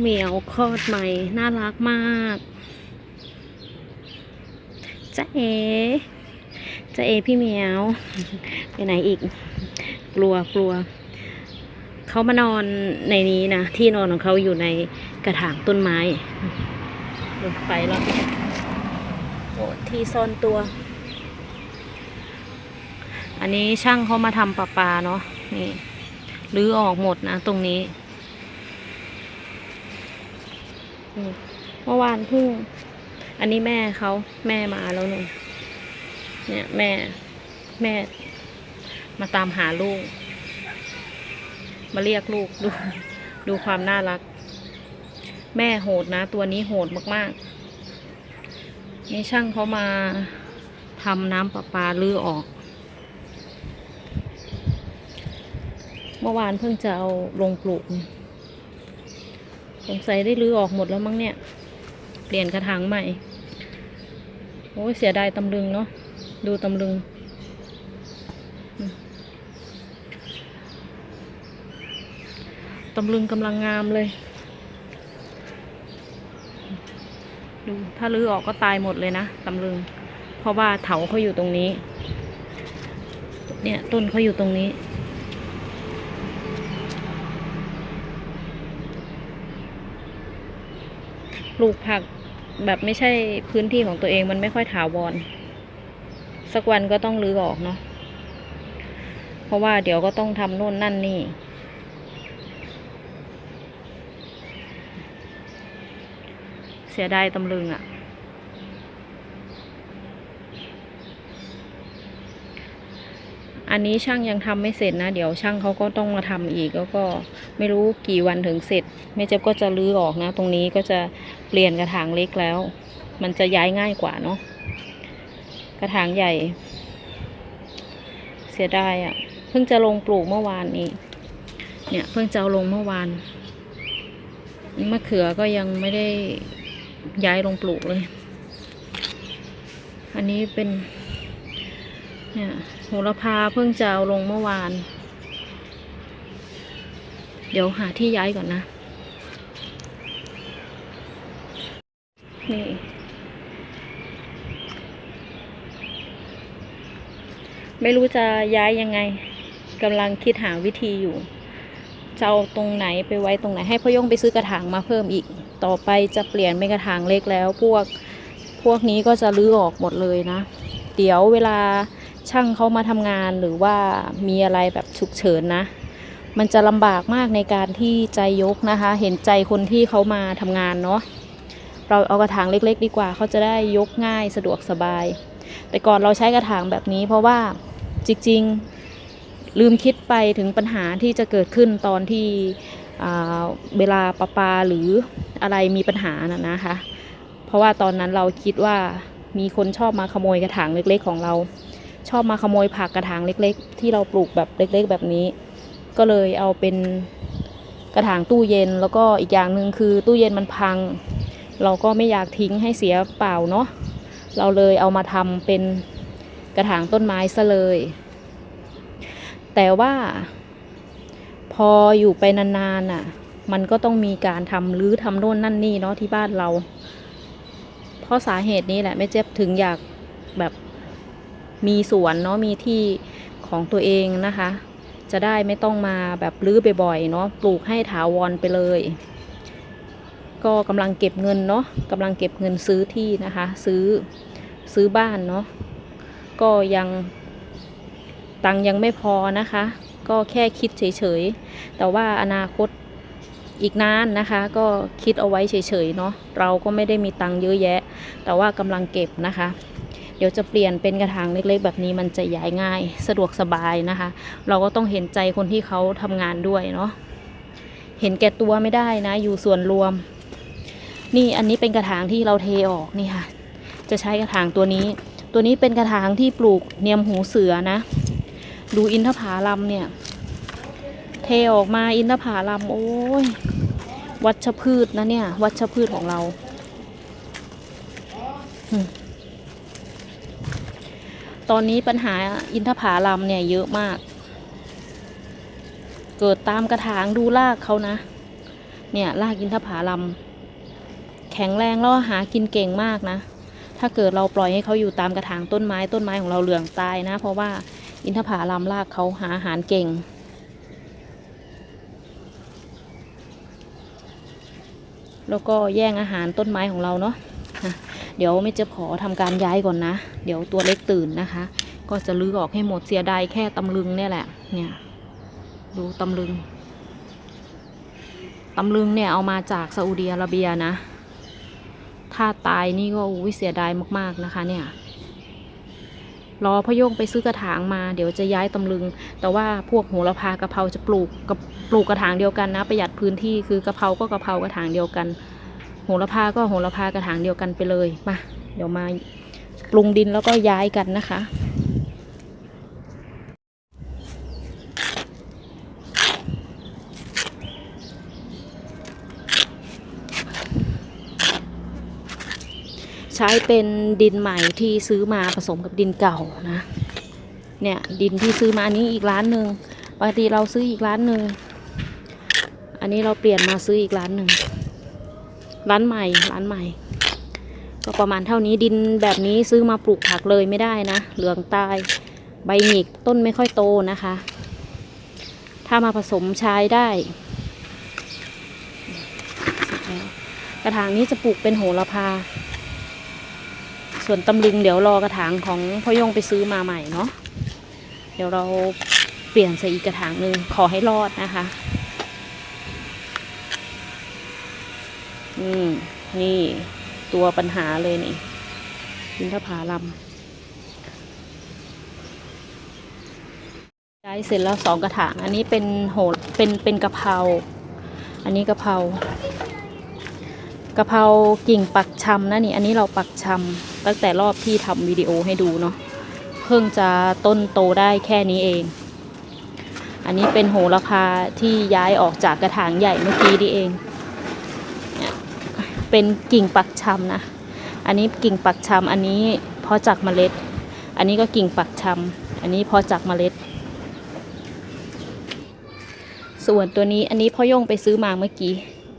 เหมียวคลอดใหม่ น่ารักมากจ้าเอจ้าเอพี่เหมียว ไปไหนอีก กลัวกลัว เขามานอนในนี้นะ ที่นอนของเขาอยู่ในกระถางต้นไม้ลงไปแล้วโอ้ที่ซ่อนตัว อันนี้ช่างเขามาทำประปลาเนาะนี่รื้อออกหมดนะตรงนี้ เมื่อวานเพิ่ง อันนี้แม่เขาแม่มาแล้วหนึ่งเนี่ยแม่แม่ มาตามหาลูก มาเรียกลูกดูดูความน่ารัก แม่โหดนะ ตัวนี้โหดมากๆนี่ช่างเขามาทำน้ำประปาลื้อออก เมื่อวานเพิ่งจะเอาลงปลูก สงสัยได้รื้อออกหมดแล้วมั้งเนี่ย เปลี่ยนกระถางใหม่ โอ้ยเสียดายตำลึงเนาะ ดูตำลึง ตำลึงกำลังงามเลย ดู ถ้ารื้อออกก็ตายหมดเลยนะตำลึง เพราะว่าเถาเขาอยู่ตรงนี้ เนี่ยต้นเขาอยู่ตรงนี้ ปลูกผักแบบไม่ใช่พื้นที่ของตัวเองมันไม่ค่อยถาวร สักวันก็ต้องรื้อออกเนาะเพราะว่าเดี๋ยวก็ต้องทำโน่นนั่นนี่ เสียดายตำลึงอะ่ะ อันนี้ช่างยังทำไม่เสร็จนะ เดี๋ยวช่างเขาก็ต้องมาทำอีกแล้วก็ไม่รู้กี่วันถึงเสร็จแม่เจ็บก็จะรื้อออกนะ ตรงนี้ก็จะเปลี่ยนกระถางเล็กแล้ว มันจะย้ายง่ายกว่าเนาะกระถางใหญ่ เสียดายอะ่ะ เพิ่งจะลงปลูกเมื่อวานนี้ เนี่ยเพิ่งจะเอาลงเมื่อวานมะเขือก็ยังไม่ได้ย้ายลงปลูกเลย อันนี้เป็น เนี่ยโหระพาเพิ่งจะเอาลงเมื่อวาน เดี๋ยวหาที่ย้ายก่อนนะ นี่ ไม่รู้จะย้ายยังไงกำลังคิดหาวิธีอยู่จะเอาตรงไหนไปไว้ตรงไหนให้พ่อยงไปซื้อกระถางมาเพิ่มอีก ต่อไปจะเปลี่ยนเป็นกระถางเล็กแล้ว พวกพวกนี้ก็จะลื้อออกหมดเลยนะ เดี๋ยวเวลา ช่างเขามาทำงานหรือว่ามีอะไรแบบฉุกเฉินนะ มันจะลำบากมากในการที่ใจยกนะคะ เห็นใจคนที่เขามาทำงานเนาะเราเอากระถางเล็ก ๆ ดีกว่าเขาจะได้ยกง่ายสะดวกสบาย แต่ก่อนเราใช้กระถางแบบนี้ เพราะว่าจริงๆลืมคิดไปถึงปัญหาที่จะเกิดขึ้นตอนที่เวลาประปาหรืออะไรมีปัญหานะนะคะ เพราะว่าตอนนั้นเราคิดว่ามีคนชอบมาขโมยกระถางเล็ก ๆ ของเรา ชอบมาขโมยผักกระถางเล็ก ๆ ที่เราปลูกแบบเล็ก ๆ แบบนี้ ก็เลยเอาเป็นกระถางตู้เย็นแล้วก็อีกอย่างหนึ่งคือตู้เย็นมันพัง เราก็ไม่อยากทิ้งให้เสียเปล่าเนาะเราเลยเอามาทำเป็นกระถางต้นไม้ซะเลย แต่ว่า พออยู่ไปนานๆน่ะ มันก็ต้องมีการทำรื้อทำโน่นนั่นนี่เนาะที่บ้านเรา เพราะสาเหตุนี้แหละแม่เจ็บถึงอยากแบบ มีสวนเนาะมีที่ของตัวเองนะคะ จะได้ไม่ต้องมาแบบรื้อบ่อยๆเนาะปลูกให้ถาวรไปเลย ก็กำลังเก็บเงินเนาะกำลังเก็บเงินซื้อที่นะคะ ซื้อซื้อบ้านเนาะก็ยังตังยังไม่พอนะคะ ก็แค่คิดเฉยๆ แต่ว่าอนาคตอีกนานนะคะ ก็คิดเอาไว้เฉยๆเนาะเราก็ไม่ได้มีตังเยอะแยะ แต่ว่ากำลังเก็บนะคะ เดี๋ยวจะเปลี่ยนเป็นกระถางเล็กๆ แบบนี้มันจะย้ายง่าย สะดวกสบายนะคะ เราก็ต้องเห็นใจคนที่เขาทำงานด้วยเนาะเห็นแก่ตัวไม่ได้นะ อยู่ส่วนรวม นี่อันนี้เป็นกระถางที่เราเทออกนี่ค่ะ จะใช้กระถางตัวนี้ ตัวนี้เป็นกระถางที่ปลูกเนียมหูเสือนะ ดูอินทผาลัมเนี่ย เทออกมาอินทผาลัมโอ้ยวัชพืชนะเนี่ย วัชพืชของเรา ตอนนี้ปัญหาอินทผาลัมเนี่ยเยอะมาก เกิดตามกระถางดูรากเขานะ เนี่ยรากอินทผลัมแข็งแรงแล้วหากินเก่งมากนะ ถ้าเกิดเราปล่อยให้เขาอยู่ตามกระถางต้นไม้ต้นไม้ของเราเหลืองตายนะ เพราะว่าอินทผลัมรากเขาหาอาหารเก่ง แล้วก็แย่งอาหารต้นไม้ของเราเนาะ เดี๋ยวไม่จะขอทำการย้ายก่อนนะ เดี๋ยวตัวเล็กตื่นนะคะ ก็จะลื้อออกให้หมดเสียดายแค่ตำลึงเนี่ยแหละ เนี่ย ดูตำลึงตำลึงเนี่ยเอามาจากซาอุดิอาระเบียนะ ถ้าตายนี่ก็อุ้ยเสียดายมากๆนะคะ เนี่ยรอพะโยงไปซื้อกระถางมาเดี๋ยวจะย้ายตำลึง แต่ว่าพวกโหระพากะเพราจะปลูกกับปลูกกระถางเดียวกันนะ ประหยัดพื้นที่คือกะเพราก็กะเพรากระถางเดียวกัน โหระพาก็โหระพากระถางเดียวกันไปเลยมาเดี๋ยวมาปรุงดินแล้วก็ย้ายกันนะคะใช้เป็นดินใหม่ที่ซื้อมาผสมกับดินเก่านะ เนี่ยดินที่ซื้อมาอันนี้อีกร้านหนึ่งปกติเราซื้ออีกร้านหนึ่ง อันนี้เราเปลี่ยนมาซื้ออีกร้านหนึ่ง ร้านใหม่ร้านใหม่ ก็ประมาณเท่านี้ดินแบบนี้ซื้อมาปลูกผักเลยไม่ได้นะ เหลืองตายใบหงิกต้นไม่ค่อยโตนะคะ ถ้ามาผสมใช้ได้ กระถางนี้จะปลูกเป็นโหระพา ส่วนตำลึงเดี๋ยวรอกระถางของพ่อยงไปซื้อมาใหม่เนาะเดี๋ยวเราเปลี่ยนใส่อีกกระถางหนึ่งขอให้รอดนะคะ อืม นี่ตัวปัญหาเลยนี่อินทผาลัมได้เสร็จแล้วสองกระถาง อันนี้เป็นโหดเป็นเป็นกะเพรา อันนี้กะเพรากะเพรากิ่งปักชำนะนี่ อันนี้เราปักชำตั้งแต่รอบที่ทำวิดีโอให้ดูเนาะ เพิ่งจะต้นโตได้แค่นี้เอง อันนี้เป็นโหระพาที่ย้ายออกจากกระถางใหญ่เมื่อกี้นี่เอง เป็นกิ่งปักชำนะ อันนี้กิ่งปักชำอันนี้เพาะจากเมล็ด อันนี้ก็กิ่งปักชำอันนี้เพาะจากเมล็ด ส่วนตัวนี้อันนี้พ่อย่งไปซื้อมาเมื่อกี้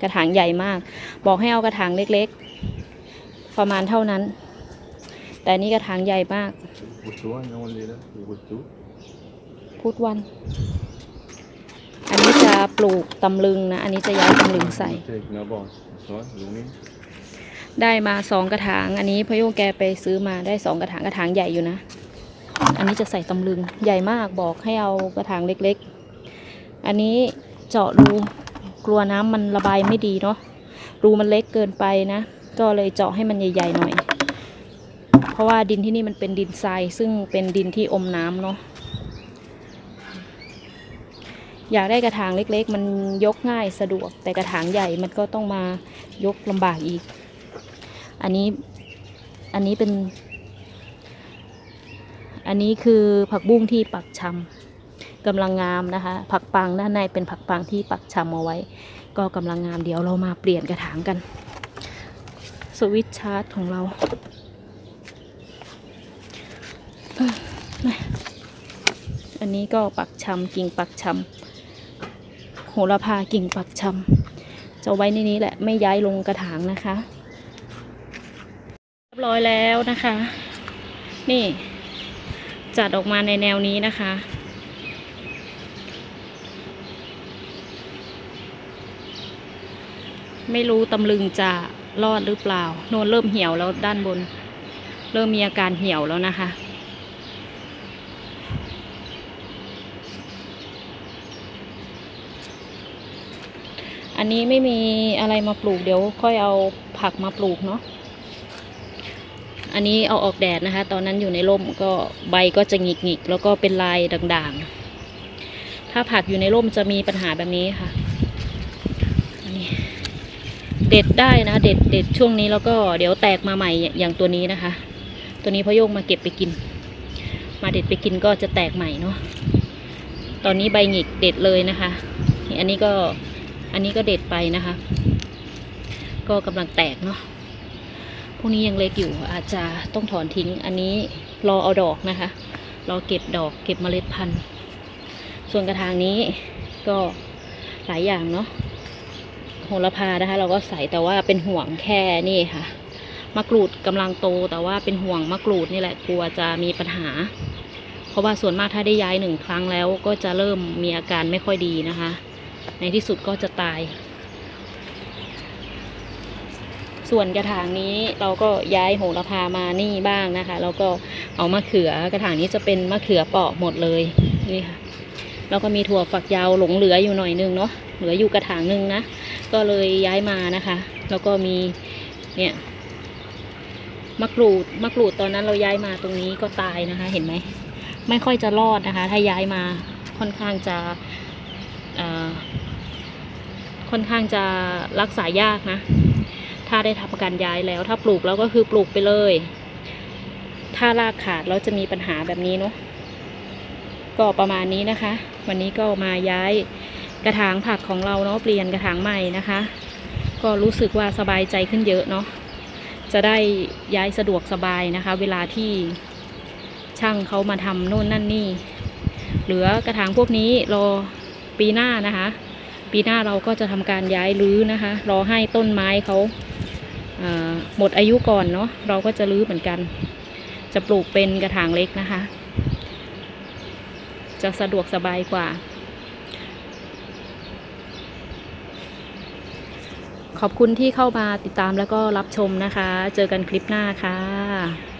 กระถางใหญ่มาก บอกให้เอากระถางเล็กๆ ประมาณเท่านั้น แต่นี้กระถางใหญ่มากพุธวัน อันนี้จะปลูกตำลึงนะ อันนี้จะย้ายตำลึงใส่ ได้มาสองกระถาง อันนี้พ่อโยงแกไปซื้อมาได้สองกระถางกระถางใหญ่อยู่นะ อันนี้จะใส่ตำลึงใหญ่มากบอกให้เอากระถางเล็กๆ อันนี้เจาะรูกลัวน้ำมันระบายไม่ดีเนาะรูมันเล็กเกินไปนะ ก็เลยเจาะให้มันใหญ่ๆหน่อย เพราะว่าดินที่นี่มันเป็นดินทรายซึ่งเป็นดินที่อมน้ำเนาะ อยากได้กระถางเล็กๆ มันยกง่ายสะดวก แต่กระถางใหญ่มันก็ต้องมายกลำบากอีก อันนี้อันนี้เป็น อันนี้คือผักบุ้งที่ปักชำกำลังงามนะคะ ผักปังด้านในเป็นผักปังที่ปักชำเอาไว้ ก็กำลังงามเดี๋ยวเรามาเปลี่ยนกระถางกัน สวิตช์ชาร์จของเราอันนี้ก็ปักชำกิ่งปักชำ โหระพากิ่งปักชำจะไว้ในนี้แหละไม่ย้ายลงกระถางนะคะ เรียบร้อยแล้วนะคะ นี่จัดออกมาในแนวนี้นะคะ ไม่รู้ตำลึงจะรอดหรือเปล่า โนนเริ่มเหี่ยวแล้วด้านบน เริ่มมีอาการเหี่ยวแล้วนะคะ อันนี้ไม่มีอะไรมาปลูกเดี๋ยวค่อยเอาผักมาปลูกเนาะอันนี้เอาออกแดดนะคะ ตอนนั้นอยู่ในร่มก็ใบก็จะหงิกหงิกแล้วก็เป็นลายด่างๆ ถ้าผักอยู่ในร่มจะมีปัญหาแบบนี้ค่ะอันนี้เด็ดได้นะ เด็ดเด็ดช่วงนี้แล้วก็เดี๋ยวแตกมาใหม่อย่างตัวนี้นะคะ ตัวนี้พ่อโยงมาเก็บไปกิน มาเด็ดไปกินก็จะแตกใหม่เนาะตอนนี้ใบหงิกเด็ดเลยนะคะอันนี้ก็ อันนี้ก็เด็ดไปนะคะ ก็กำลังแตกเนาะพวกนี้ยังเล็กอยู่อาจจะต้องถอนทิ้ง อันนี้รอเอาดอกนะคะ รอเก็บดอกเก็บเมล็ดพันธุ์ ส่วนกระถางนี้ก็หลายอย่างเนาะโหหระพานะคะ เราก็ใส่แต่ว่าเป็นห่วงแค่นี่ค่ะมะกรูดกำลังโตแต่ว่าเป็นห่วงมะกรูดนี่แหละกลัวจะมีปัญหา เพราะว่าส่วนมากถ้าได้ย้ายหนึ่งครั้งแล้วก็จะเริ่มมีอาการไม่ค่อยดีนะคะ ในที่สุดก็จะตาย ส่วนกระถางนี้เราก็ย้ายโหระพามานี่บ้างนะคะ แล้วก็เอามะเขือกระถางนี้จะเป็นมะเขือเปาะหมดเลยนี่ค่ะแล้วก็มีถั่วฝักยาวหลงเหลืออยู่หน่อยนึงเนาะเหลืออยู่กระถางนึงนะก็เลยย้ายมานะคะ แล้วก็มีเนี่ยมะกรูดมะกรูดตอนนั้นเราย้ายมาตรงนี้ก็ตายนะคะ เห็นไหมไม่ค่อยจะรอดนะคะ ถ้าย้ายมาค่อนข้างจะอ่อ ค่อนข้างจะรักษายากนะ ถ้าได้ทำการย้ายแล้ว ถ้าปลูกแล้วก็คือปลูกไปเลย ถ้ารากขาดแล้วจะมีปัญหาแบบนี้เนาะก็ประมาณนี้นะคะ วันนี้ก็มาย้ายกระถางผักของเราเนาะเปลี่ยนกระถางใหม่นะคะ ก็รู้สึกว่าสบายใจขึ้นเยอะเนาะจะได้ย้ายสะดวกสบายนะคะ เวลาที่ช่างเขามาทำโน่นนั่นนี่ เหลือกระถางพวกนี้รอปีหน้านะคะ ปีหน้าเราก็จะทำการย้ายรื้อนะคะ รอให้ต้นไม้เขาหมดอายุก่อนเนาะเราก็จะรื้อเหมือนกัน จะปลูกเป็นกระถางเล็กนะคะ จะสะดวกสบายกว่า ขอบคุณที่เข้ามาติดตามแล้วก็รับชมนะคะ เจอกันคลิปหน้าค่ะ